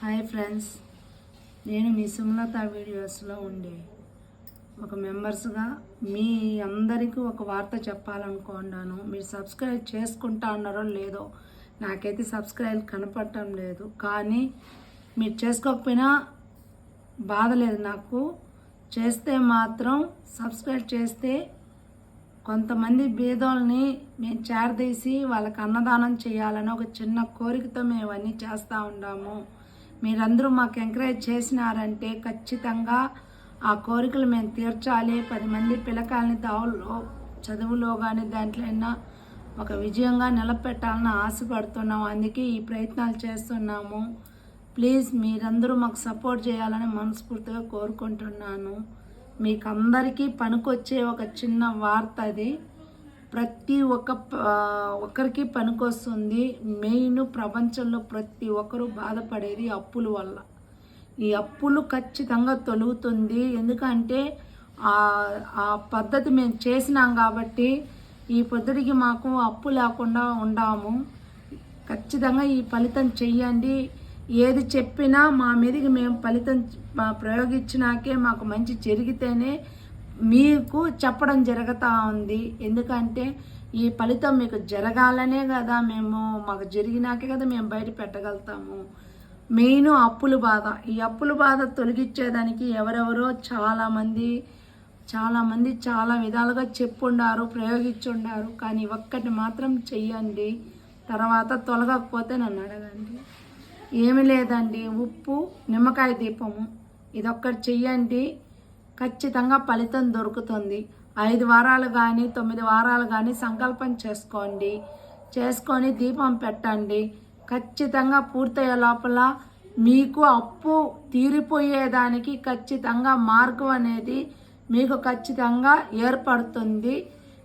Hi friends. నేను మీ సుమలత వీడియోస్లో ఉండే ఒక మెంబర్స్గా మీ అందరికీ ఒక వార్త చెప్పాలనుకున్నాను. మీరు సబ్స్క్రైబ్ చేసుకుంటా ఉన్నారో లేదో నాకైతే సబ్స్క్రైబ్ కనపడటం లేదు. కానీ మీరు చేసుకోకపోయినా బాధ లేదు నాకు. చేస్తే మాత్రం సబ్స్క్రైబ్ చేస్తే కొంతమంది బీదోల్ని మేము చేరదీసి వాళ్ళకి అన్నదానం చేయాలని ఒక చిన్న కోరికతో మేము అన్నీ చేస్తూ ఉన్నాము మీరందరూ మాకు ఎంకరేజ్ చేసినారంటే ఖచ్చితంగా ఆ కోరికలు మేము తీర్చాలి. పది మంది పిల్లకాయలని దావులో చదువులో కానీ దాంట్లో అయినా ఒక విజయంగా నిలబెట్టాలని ఆశపడుతున్నాము అందుకే ఈ ప్రయత్నాలు చేస్తున్నాము. ప్లీజ్ మీరందరూ మాకు సపోర్ట్ చేయాలని మనస్ఫూర్తిగా కోరుకుంటున్నాను. మీకు అందరికీ పనికొచ్చే ఒక చిన్న వార్త అది. ప్రతి ఒక్క ఒక్కరికి పనికొస్తుంది. మెయిన్ ప్రపంచంలో ప్రతి ఒక్కరూ బాధపడేది అప్పుల వల్ల. ఈ అప్పులు ఖచ్చితంగా తొలుగుతుంది. ఎందుకంటే ఆ పద్ధతి మేము చేసినాం కాబట్టి ఈ పద్ధతికి మాకు అప్పు లేకుండా ఉండాము. ఖచ్చితంగా ఈ ఫలితం చెయ్యండి. ఏది చెప్పినా మా మీదకి మేము ఫలితం మా ప్రయోగించినాకే మాకు మంచి జరిగితేనే మీకు చెప్పడం జరుగుతూ ఉంది. ఎందుకంటే ఈ ఫలితం మీకు జరగాలనే కదా మేము మాకు జరిగినాకే కదా మేము బయట పెట్టగలుగుతాము. మెయిన్ అప్పుల బాధ. ఈ అప్పుల బాధ తొలగించేదానికి ఎవరెవరో చాలామంది చాలామంది చాలా విధాలుగా చెప్పుండారు ప్రయోగించుండారు. కానీ ఒక్కటి మాత్రం చెయ్యండి. తర్వాత తొలగకపోతే నన్ను అడగండి. ఏమి లేదండి. ఉప్పు నిమ్మకాయ దీపము. ఇదొక్కటి చెయ్యండి. ఖచ్చితంగా ఫలితం దొరుకుతుంది. ఐదు వారాలు కానీ తొమ్మిది వారాలు కానీ సంకల్పం చేసుకోండి. చేసుకొని దీపం పెట్టండి. ఖచ్చితంగా పూర్తయ్యే లోపల మీకు అప్పు తీరిపోయేదానికి ఖచ్చితంగా మార్గం అనేది మీకు ఖచ్చితంగా ఏర్పడుతుంది.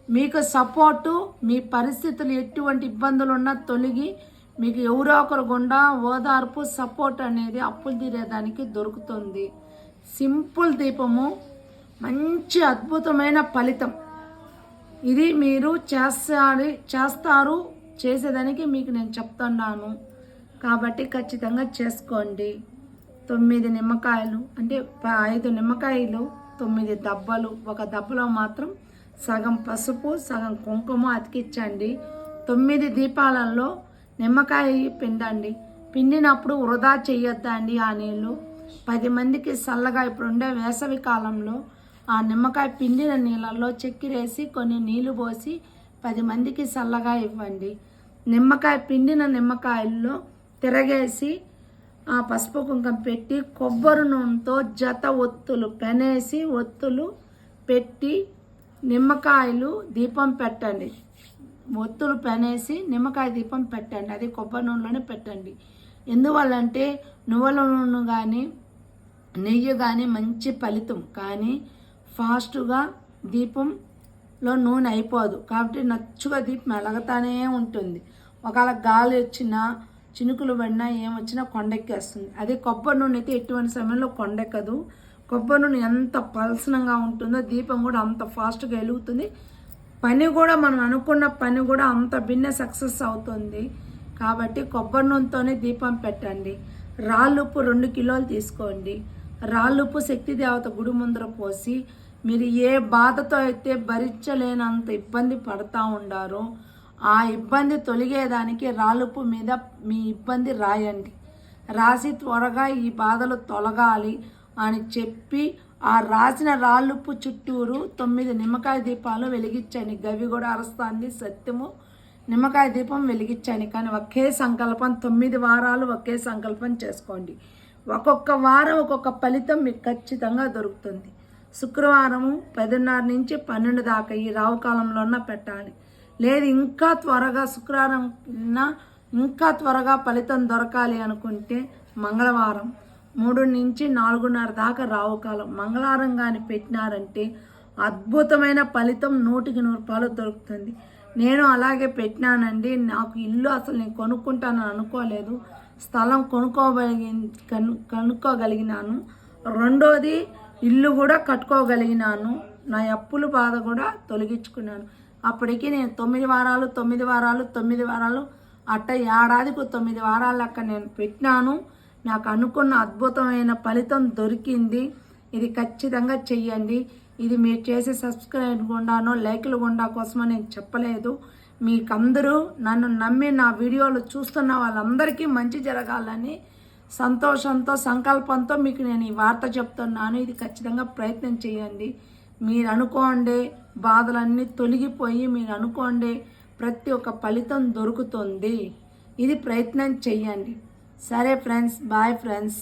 మీకు సపోర్టు మీ పరిస్థితులు ఎటువంటి ఇబ్బందులు ఉన్నా తొలగి మీకు ఎవరో ఒకరు గుండా ఓదార్పు సపోర్ట్ అనేది అప్పులు తీరేదానికి దొరుకుతుంది. సింపుల్ దీపము మంచి అద్భుతమైన ఫలితం. ఇది మీరు చేస్తారు చేస్తారు చేసేదానికి మీకు నేను చెప్తున్నాను. కాబట్టి ఖచ్చితంగా చేసుకోండి. తొమ్మిది నిమ్మకాయలు అంటే ఐదు నిమ్మకాయలు తొమ్మిది దబ్బలు. ఒక దబ్బలో మాత్రం సగం పసుపు సగం కుంకుమ అతికించండి. తొమ్మిది దీపాలలో నిమ్మకాయ పిండండి. పిండినప్పుడు వృధా చేయొద్దండి ఆ నీళ్ళు. పది మందికి చల్లగా ఇప్పుడు ఉండే వేసవి కాలంలో ఆ నిమ్మకాయ పిండిన నీళ్ళల్లో చెక్కిరేసి కొన్ని నీళ్ళు పోసి పది మందికి చల్లగా ఇవ్వండి. నిమ్మకాయ పిండిన నిమ్మకాయల్లో తిరగేసి ఆ పసుపు కుంకం పెట్టి కొబ్బరి నూనెతో జత ఒత్తులు పెనేసి ఒత్తులు పెట్టి నిమ్మకాయలు దీపం పెట్టండి. ఒత్తులు పెనేసి నిమ్మకాయ దీపం పెట్టండి. అది కొబ్బరి నూనెలోనే పెట్టండి. ఎందువల్లంటే నువ్వుల నూనె కానీ నెయ్యి కానీ మంచి ఫలితం. కానీ ఫాస్ట్గా దీపంలో నూనె అయిపోదు. కాబట్టి నచ్చుగా దీపం ఎలగతానే ఉంటుంది. ఒకవేళ గాలి వచ్చినా చినుకులు పడినా ఏమొచ్చినా కొండెక్కేస్తుంది. అదే కొబ్బరి నూనె అయితే ఎటువంటి సమయంలో కొండెక్కదు. కొబ్బరి నూనె ఎంత పలసనంగా ఉంటుందో దీపం కూడా అంత ఫాస్ట్గా వెలుగుతుంది. పని కూడా మనం అనుకున్న పని కూడా అంత భిన్న సక్సెస్ అవుతుంది. కాబట్టి కొబ్బరి నూనెతోనే దీపం పెట్టండి. రాళ్ళుప్పు రెండు కిలోలు తీసుకోండి. రాళ్ళుప్పు శక్తి దేవత గుడి ముందర పోసి మీరు ఏ బాధతో అయితే భరించలేనంత ఇబ్బంది పడతా ఉండారో ఆ ఇబ్బంది తొలగేదానికి రాళ్ళుప్పు మీద మీ ఇబ్బంది రాయండి. రాసి త్వరగా ఈ బాధలు తొలగాలి అని చెప్పి ఆ రాసిన రాళ్ళుప్పు చుట్టూరు తొమ్మిది నిమ్మకాయ దీపాలు వెలిగించండి. గవి కూడా అరస్తాంది సత్యము. నిమ్మకాయ దీపం వెలిగించండి. కానీ ఒకే సంకల్పం తొమ్మిది వారాలు ఒకే సంకల్పం చేసుకోండి. ఒక్కొక్క వారం ఒక్కొక్క ఫలితం మీకు ఖచ్చితంగా దొరుకుతుంది. శుక్రవారము పదిన్నర నుంచి పన్నెండు దాకా ఈ రావు కాలంలోన పెట్టాలి. లేదు ఇంకా త్వరగా శుక్రవారం ఇంకా త్వరగా ఫలితం దొరకాలి అనుకుంటే మంగళవారం మూడు నుంచి నాలుగున్నర దాకా రావు కాలం. మంగళవారం కానీ పెట్టినారంటే అద్భుతమైన ఫలితం నూటికి నూరు రూపాయలు దొరుకుతుంది. నేను అలాగే పెట్టినానండి. నాకు ఇల్లు అసలు నేను కొనుక్కుంటానని అనుకోలేదు. స్థలం కొనుక్కోగలిగి కనుక్కోగలిగినాను. రెండోది ఇల్లు కూడా కట్టుకోగలిగినాను. నా అప్పుల బాధ కూడా తొలగించుకున్నాను. అప్పటికి నేను తొమ్మిది వారాలు తొమ్మిది వారాలు తొమ్మిది వారాలు అట్ట ఏడాదికి తొమ్మిది వారాల లెక్క నేను పెట్టినాను. నాకు అనుకున్న అద్భుతమైన ఫలితం దొరికింది. ఇది ఖచ్చితంగా చెయ్యండి. ఇది మీరు చేసే సబ్స్క్రైబ్ గుండానో లైక్లు గుండా కోసమో నేను చెప్పలేదు. మీకందరూ నన్ను నమ్మి నా వీడియోలు చూస్తున్న వాళ్ళందరికీ మంచి జరగాలని సంతోషంతో సంకల్పంతో మీకు నేను ఈ వార్త చెప్తున్నాను. ఇది ఖచ్చితంగా ప్రయత్నం చేయండి. మీరు అనుకోండి బాధలన్నీ తొలగిపోయి మీరు అనుకోండి ప్రతి ఒక్క ఫలితం దొరుకుతుంది. ఇది ప్రయత్నం చెయ్యండి సరే ఫ్రెండ్స్ బాయ్ ఫ్రెండ్స్.